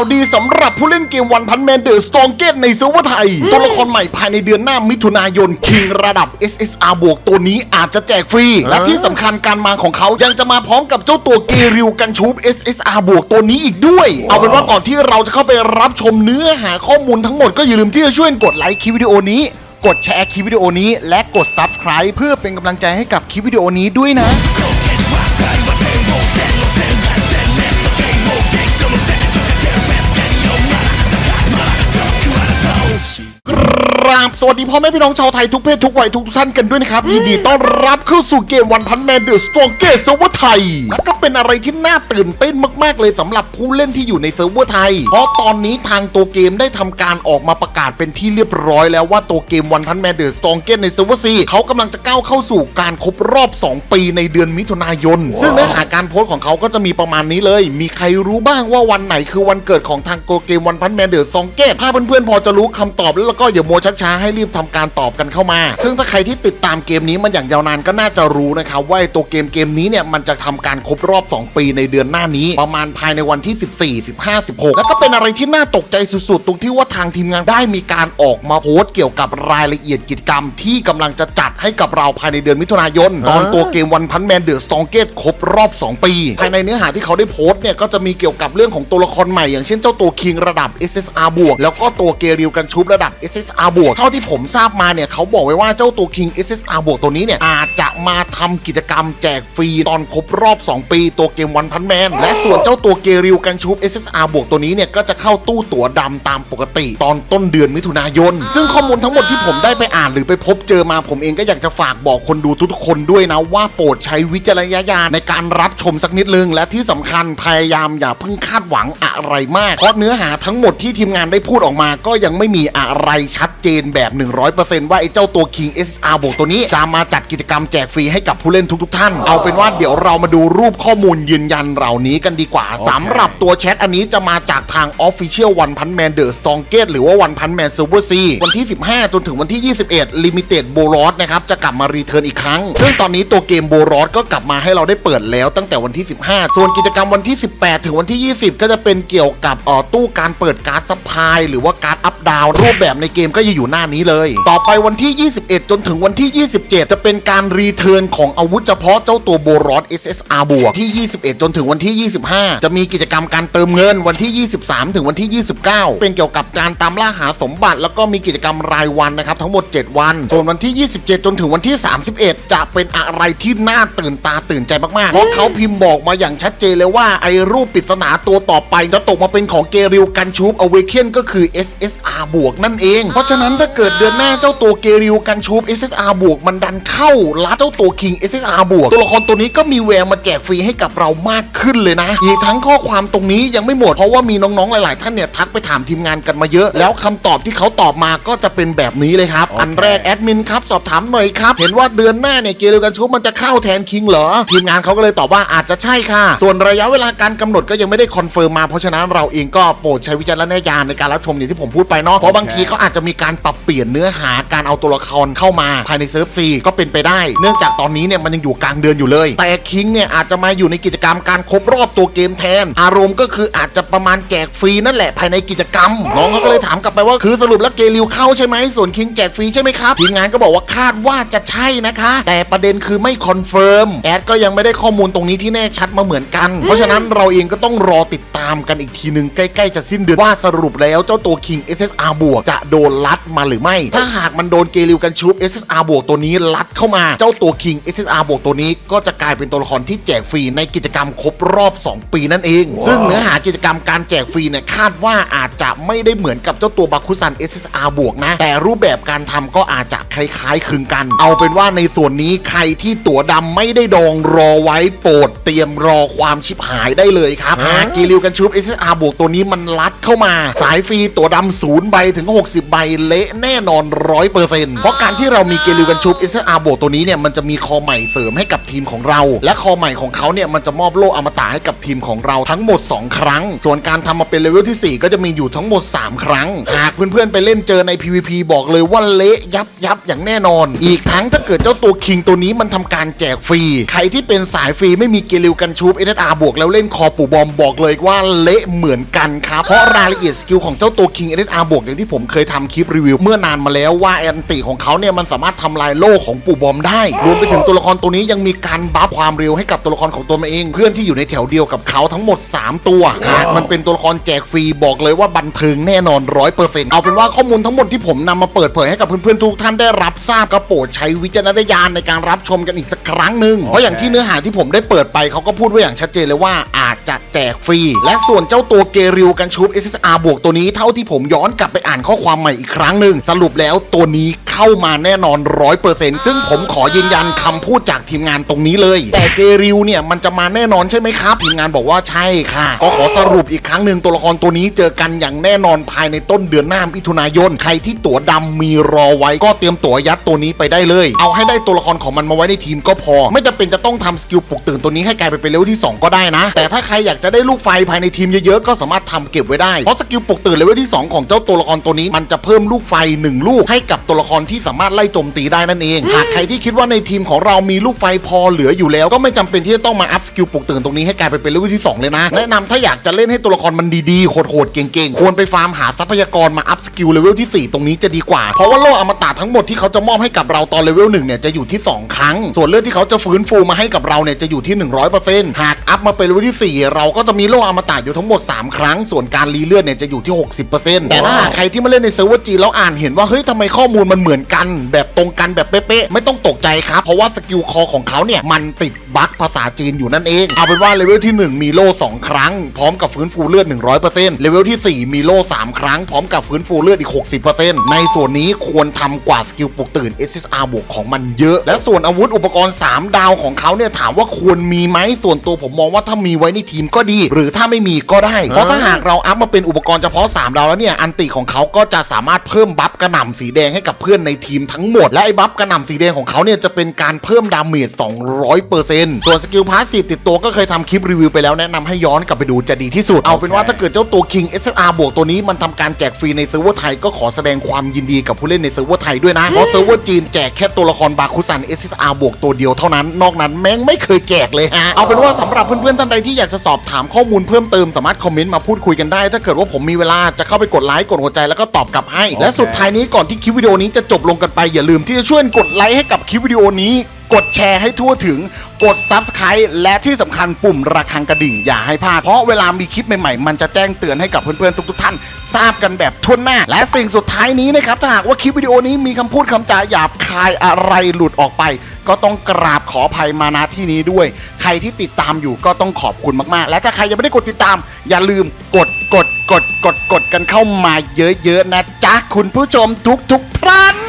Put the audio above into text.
าวดีสำหรับผู้เล่นเกมวันพันแมนเดอร์สตองเกตในเซิร์ฟเวอร์ไทย ตัวละครใหม่ภายในเดือนหน้ามิถุนายนคิงระดับ SSR บวกตัวนี้อาจจะแจกฟรี และที่สำคัญการมาของเขายังจะมาพร้อมกับเจ้าตัวเกริวกันชูบ SSR บวกตัวนี้อีกด้วย เอาเป็นว่าก่อนที่เราจะเข้าไปรับชมเนื้อหาข้อมูลทั้งหมดก็อย่าลืมที่จะช่วยกดไลค์คลิปวิดีโอนี้กดแชร์คลิปวิดีโอนี้ และกด Subscribe เพื่อเป็นกำลังใจให้กับคลิปวิดีโอนี้ด้วยนะ สวัสดีพ่อแม่พี่น้องชาวไทยทุกเพศทุกวัยทุกท่านกันด้วยนะครับยินดีต้อนรับเข้าสู่เกมวันพันแมนเดอะสตรองเกสเซิร์ฟเวอร์ไทยและก็เป็นอะไรที่น่าตื่นเต้นมาก ๆ เลยสำหรับผู้เล่นที่อยู่ในเซิร์ฟเวอร์ไทย เพราะตอนนี้ทางตัวเกมได้ทำการออกมาประกาศเป็นที่เรียบร้อยแล้วว่าตัวเกมวันพันแมนเดอะสตรองเกในเซิร์ฟเวอร์ซีเขากำลังจะก้าวเข้าสู่การครบรอบ 2 ปีในเดือนมิถุนายน ซึ่งเนื้อหาการโพสต์ของเขาก็จะมีประมาณนี้เลย มีใครรู้บ้างว่าวันไหนคือวันเกิดของทางตัวเกมวันพันแมนเดอะสตรองเกถ้าเพื่อนๆพอจะรู้คำตอบแล้วก็อย่าโมวชักช้าให้รีบทำการตอบกันเข้ามา ซึ่งถ้าใครที่ติดตามเกมนี้มันอย่างยาวนานก็น่าจะรู้นะครับว่าไอ้ตัวเกมเกมนี้เนี่ยมันจะทำการครบรอบ 2 ปีในเดือนหน้านี้ ประมาณภายในวันที่ 14 15 16 แล้วก็เป็นอะไรที่น่าตกใจสุดๆ ตรงที่ว่าทางทีมงานได้มีการออกมาโพสต์เกี่ยวกับรายละเอียดกิจกรรม ที่กำลังจะจัดให้กับเราภายในเดือนมิถุนายนตอนตัวเกมวันพันแมนเดอะสตองเกตครบรอบ 2 ปี ภายในเนื้อหาที่เขาได้โพสต์เนี่ยก็จะมีเกี่ยวกับเรื่องของตัวละครใหม่อย่างเช่นเจ้าตัวคิงระดับ SSR บวกแล้วก็ตัวเกริวกันชุบระดับ SSR บวกเท่าที่ผมทราบมาเนี่ยเขาบอกไว้ว่าเจ้าตัว King SSR บวกตัวนี้เนี่ย อาจจะมาทำกิจกรรมแจกฟรีตอนครบรอบ 2 ปีตัวเกมวันพันแมนและส่วนเจ้าตัวเกริวกันชูบ SSR บวกตัวนี้เนี่ย ก็จะเข้าตู้ตั๋วดำตามปกติ ตอนต้นเดือนมิถุนายน ซึ่งข้อมูลทั้งหมดที่ผมได้ไปอ่านหรือไปพบเจอมาผมเองก็อยากจะฝากบอกคนดูทุกๆคนด้วยนะว่าโปรดใช้วิจารณญาณในการรับชมสักนิดนึง และที่สำคัญพยายามอย่าเพิ่งคาดหวังอะไรมากเพราะเนื้อหาทั้งหมดที่ทีมงานได้พูดออกมา ก็ยังไม่มีอะไรชัดเจนแบบ100%ว่าไอ้เจ้าตัว King SSR บวกตัวนี้จะมาจัดกิจกรรมแจกฟรีให้กับผู้เล่นทุก ๆ ท่าน เอาเป็นว่าเดี๋ยวเรามาดูรูปข้อมูลยืนยันเหล่านี้กันดีกว่าสำหรับตัวแชทอันนี้จะมาจากทาง Official One Punch Man The Strong Gate หรือว่า One Punch Man Silver Sea วันที่ 15 จนถึงวันที่ 21 Limited b o r o s นะครับจะกลับมารีเทิร์นอีกครั้ง ซึ่งตอนนี้ตัวเกม b o r o s ก็กลับมาให้เราได้เปิดแล้วตั้งแต่วันที่ 15 ส่วนกิจกรรมวันที่ 18 ถึงวันที่ 20 ก็จะเป็นเกี่ยวกับเอ่อตู้การเปิดการ์ดซัพพลายหรือว่าการ์ดอัพดาวรูปแบบในเกมก็จะอยู่หน้านี้เลย ต่อไปวันที่ 21 จนถึงวันที่ 27 จะเป็นการรีเทิร์นของอาวุธเฉพาะเจ้าตัวโบรอส SSR บวกที่ 21 จนถึงวันที่ 25 จะมีกิจกรรมการเติมเงินวันที่ 23 ถึงวันที่ 29 เป็นเกี่ยวกับการตามล่าหาสมบัติ แล้วก็มีกิจกรรมรายวันนะครับทั้งหมด 7 วัน ส่วนวันที่ 27 จนถึงวันที่ 31 จะเป็นอะไรที่น่าตื่นตาตื่นใจมากๆเพราะเขาพิมพ์บอกมาอย่างชัดเจนเลยว่าไอ้รูปปริศนาตัวต่อไปจะตกมาเป็นของเกริวกันชูบอเวเคนก็คือ SSR บวกนั่นเอง เพราะฉะนั้นถ้าเกิดเดือนหน้าเจ้าตัวเกริวกันชูบ SSR บวกมันดันเข้าลัดเจ้าตัว King SSR บวกตัวละครตัวนี้ก็มีแววมาแจกฟรีให้กับเรามากขึ้นเลยนะ อีกทั้งข้อความตรงนี้ยังไม่หมดเพราะว่ามีน้องๆหลาย ๆ ท่านเนี่ยทักไปถามทีมงานกันมาเยอะ แล้วคำตอบที่เขาตอบมาก็จะเป็นแบบนี้เลยครับ อันแรกแอดมินครับสอบถามหน่อยครับ เห็นว่าเดือนหน้าเนี่ยเกริวกันชูบมันจะเข้าแทนคิงเหรอทีมงานเขาก็เลยตอบว่าอาจจะใช่ค่ะ ส่วนระยะเวลาการกำหนดก็ยังไม่ได้คอนเฟิร์มมาเพราะฉะนั้นเราเองก็โปรดใช้วิจารณญาณในการรับชมอย่างที่ผมพูดไปเนาะเพราะบางทีเขาอาจจะมีการปรับเปลี่ยนเนื้อหาการเอาตัวละครเข้ามาภายในเซิร์ฟซีก็เป็นไปได้ เนื่องจากตอนนี้เนี่ยมันยังอยู่กลางเดือนอยู่เลย แต่คิงเนี่ยอาจจะมาอยู่ในกิจกรรมการครบรอบตัวเกมแทน อารมณ์ก็คืออาจจะประมาณแจกฟรีนั่นแหละภายในกิจกรรม น้องเขาก็เลยถามกลับไปว่าคือสรุปแล้วเกลิวเข้าใช่ไหมส่วนคิงแจกฟรีใช่ไหมครับทีมงานก็บอกว่าคาดว่าจะใช่นะคะ แต่ประเด็นคือไม่คอนเฟิร์มแอดก็ยังไม่ได้ข้อมูลตรงนี้ที่แน่ชัดมาเหมือนกัน เพราะฉะนั้นเราเองก็ต้องรอติดตามกันอีกทีหนึ่งใกล้ๆจะสิ้นเดือนว่าสรุปแล้วเจ้าตัว King SSR บวกจะโดนลัดมาหรือไม่ ถ้าหากมันโดนเกลิวกันชุบ SSR บวกตัวนี้ลัดเข้ามา เจ้าตัว King SSR บวกตัวนี้ก็จะกลายเป็นตัวละครที่แจกฟรีในกิจกรรมครบรอบ 2 ปีนั่นเอง ซึ่งเนื้อหากิจกรรมการแจกฟรีเนี่ยคาดว่าอาจจะไม่ได้เหมือนกับเจ้าตัวบาคุซัน SSR บวกนะ แต่รูปแบบการทำก็อาจจะคล้ายๆคลึงกัน เอาเป็นว่าในส่วนนี้ใครที่ตั๋วดำไม่ได้ดองรอไว้โปรดเตรียมรอความชิบหายได้เลยครับหากกีริวกันชุบ SSR บวกตัวนี้มันลัดเข้ามา สายฟรีตั๋วดำศูนย์ใบถึง 60 ใบเละแน่นอนร้อยเปอร์เซ็นต์เพราะการที่เรามีเกลิวกันชูปเอสอาร์โบตัวนี้เนี่ยมันจะมีคอใหม่เสริมให้กับทีมของเรา และคอใหม่ของเขาเนี่ยมันจะมอบโล่อมตะให้กับทีมของเราทั้งหมด 2 ครั้ง ส่วนการทำมาเป็นเลเวลที่ 4 ก็จะมีอยู่ทั้งหมด 3 ครั้ง หากเพื่อนๆไปเล่นเจอใน PVP บอกเลยว่าเละยับยับอย่างแน่นอน อีกทั้งถ้าเกิดเจ้าตัวคิงตัวนี้มันทำการแจกฟรี ใครที่เป็นสายฟรีไม่มีเกลิวกันชูปเอสอาร์บวกแล้วเล่นคอปู่บอมบอกเลยว่าเละเหมือนกันครับเพราะรายละเอียดสกิลของเจ้าตัวคิงเอสอาร์บวกอย่างที่ผมเคยทำคลิปรีวิวเมื่อนานมาแล้วว่าแอนติของเขาเนี่ยมันสามารถทำลายโล่ของปู่บอมได้รวมไปถึงตัวละครตัวนี้ยังมีการบัฟความเร็วให้กับตัวละครของตัวมันเอง เพื่อนที่อยู่ในแถวเดียวกับเขาทั้งหมด 3 ตัวหากมันเป็นตัวละครแจกฟรีบอกเลยว่าบันเทิงแน่นอนร้อยเปอร์เซ็นต์เอาเป็นว่าข้อมูลทั้งหมดที่ผมนำมาเปิดเผยให้กับเพื่อนๆทุกท่านได้รับทราบก็โปรดใช้วิจารณญาณในการรับชมกันอีกสักครั้งหนึ่งเพราะอย่างที่เนื้อหาที่ผมได้เปิดไปเขาก็พูดไว้อย่างชัดเจนเลยว่าอาจจะแจกฟรี และส่วนเจ้าตัวเกริวกันชูป SSR บวกตัวนี้เท่าที่ผมย้อนกลับไปอ่านข้อความใหม่อีกครั้งหนึ่งสรุปแล้วตัวนี้เข้ามาแน่นอนร้อยเปอร์เซ็นต์ซึ่งผมขอยืนยันคำพูดจากทีมงานตรงนี้เลย แต่เกริวเนี่ยมันจะมาแน่นอนใช่ไหมครับ ทีมงานบอกว่าใช่ค่ะ ก็ขอสรุปอีกครั้งหนึ่งตัวละครตัวนี้เจอกันอย่างแน่นอนภายในต้นเดือนหน้ามิถุนายน ใครที่ตั๋วดำมีรอไว้ก็เตรียมตั๋วยัดตัวนี้ไปได้เลย เอาให้ได้ตัวละครของมันมาไว้ในทีมก็พอ ไม่จำเป็นจะต้องทำสกิลปลุกตื่นตัวนี้ให้กลายไปเป็นเลเวลที่ 2 ก็ได้นะ แต่ถ้าใครอยากจะได้ลูกไฟภายในทีมเยอะๆก็สามารถทำเก็บไว้ได้เพราะสกิลปลุกตื่นเลเวลที่ 2 ของเจ้าตัวละครตัวนี้มันจะเพิ่มลูกไฟ1ลูกให้กับตัวละครที่สามารถไล่โจมตีได้นั่นเอง หากใครที่คิดว่าในทีมของเรามีลูกไฟพอเหลืออยู่แล้ว ก็ไม่จำเป็นที่จะต้องมาอัพสกิลปลุกตื่นตรงนี้ให้กลายไปเป็นเลเวลที่ 2 เลยนะ แนะนำถ้าอยากจะเล่นให้ตัวละครมันดีๆโหดๆเก่งๆ ควรไปฟาร์มหาทรัพยากรมาอัพสกิลเลเวลที่ 4 ตรงนี้จะดีกว่า เพราะว่าโล่อมตะทั้งหมดที่เขาจะมอบให้กับเราตอนเลเวลหนึ่งเนี่ยจะอยู่ที่ 2 ครั้ง ส่วนเลือดที่เขาจะฟื้นฟูมาให้กับเราเนี่ยจะอยู่ที่ 100%หากอัพมาเป็นเลเวลที่ 4 เราก็จะมีโล่อมตะอยู่ทั้งหมด 3 ครั้ง ส่วนการรีเลือดเนี่ยจะอยู่ที่ 60%แต่ถ้าหากใครที่มาเล่นในเซิร์ฟเวอร์จีนแล้วอ่านเห็นว่าเฮ้ยทำไมข้อมูลมันเหมือนกัน แบบตรงกันแบบเป๊ะๆไม่ต้องตกใจครับ เพราะว่าสกิลคอของเขาเนี่ยมันติดบั๊กภาษาจีนอยู่นั่นเอง เอาเป็นว่าเลเวลที่ 1 มีโล่2ครั้ง พร้อมกับฟื้นฟูเลือด 100%เลเวลที่ 4 มีโล่3ครั้ง พร้อมกับฟื้นฟูเลือดอีก 60%ในส่วนนี้ควรทำกว่าสกิลปลุกตื่น SSR บวกของมันเยอะ และส่วนอาวุธอุปกรณ์ 3 ดาวของเขาเนี่ยถามว่าควรมีไหมส่วนตัวผมมองว่าถ้ามีไว้ในทีมก็ดี หรือถ้าไม่มีก็ได้เพราะถ้าหากเราอัพมาเป็นอุปกรณ์เฉพาะ3ดาวแล้วเนี่ยอันติของเขาก็จะสามารถเพิ่มบัฟกระหน่ำสีแดงให้กับเพื่อนในทีมทั้งหมด และไอ้บัฟกระหน่ำสีแดงของเขาเนี่ยจะเป็นการเพิ่มดาเมจ 200%ส่วนสกิลพาสซีฟติดตัวก็เคยทำคลิปรีวิวไปแล้วแนะนำให้ย้อนกลับไปดูจะดีที่สุด เอาเป็นว่าถ้าเกิดเจ้าตัว King SR บวกตัวนี้มันทำการแจกฟรีในเซิร์ฟเวอร์ไทยก็ขอแสดงความยินดีกับผู้เล่นในเซิร์ฟเวอร์ไทยด้วยนะเพราะเซิร์ฟเวอร์จีนแจกแค่ตัวละครบาคุซัน SSR บวกตัวเดียวเท่านั้น นอกนั้นแม่งไม่เคยแจกเลยฮะเอาเป็นว่าสำหรับเพื่อนๆท่านใดที่อยากจะสอบถามข้อมูลเพิ่มเติมสามารถคอมเมนต์มาพูดคุยกันได้ ถ้าเกิดว่าผมมีเวลาจะเข้าไปกดไลค์กดหัวใจแล้วก็ตอบกลับให้และสุดท้ายนี้ก่อนที่คลิปวิดีโอนี้จะจบลงกันไป อย่าลืมที่จะช่วยกดไลค์ให้กับคลิปวิดีโอนี้ กดแชร์ให้ทั่วถึง กด Subscribe และที่สำคัญปุ่มระฆังกระดิ่งอย่าให้พลาด เพราะเวลามีคลิปใหม่ๆ มันจะแจ้งเตือนให้กับเพื่อนๆทุกๆท่าน ทราบกันแบบทั่วหน้า และสิ่งสุดท้ายนี้นะครับถ้าหากว่าคลิปวิดีโอนี้มีคำพูดคำจาหยาบคายอะไรหลุดออกไป ก็ต้องกราบขออภัยมาณที่นี้ด้วย ใครที่ติดตามอยู่ก็ต้องขอบคุณมากๆ และถ้าใครยังไม่ได้กดติดตาม อย่าลืมกด กดกดกดกันเข้ามาเยอะๆนะจ๊ะคุณผู้ชมทุกๆท่าน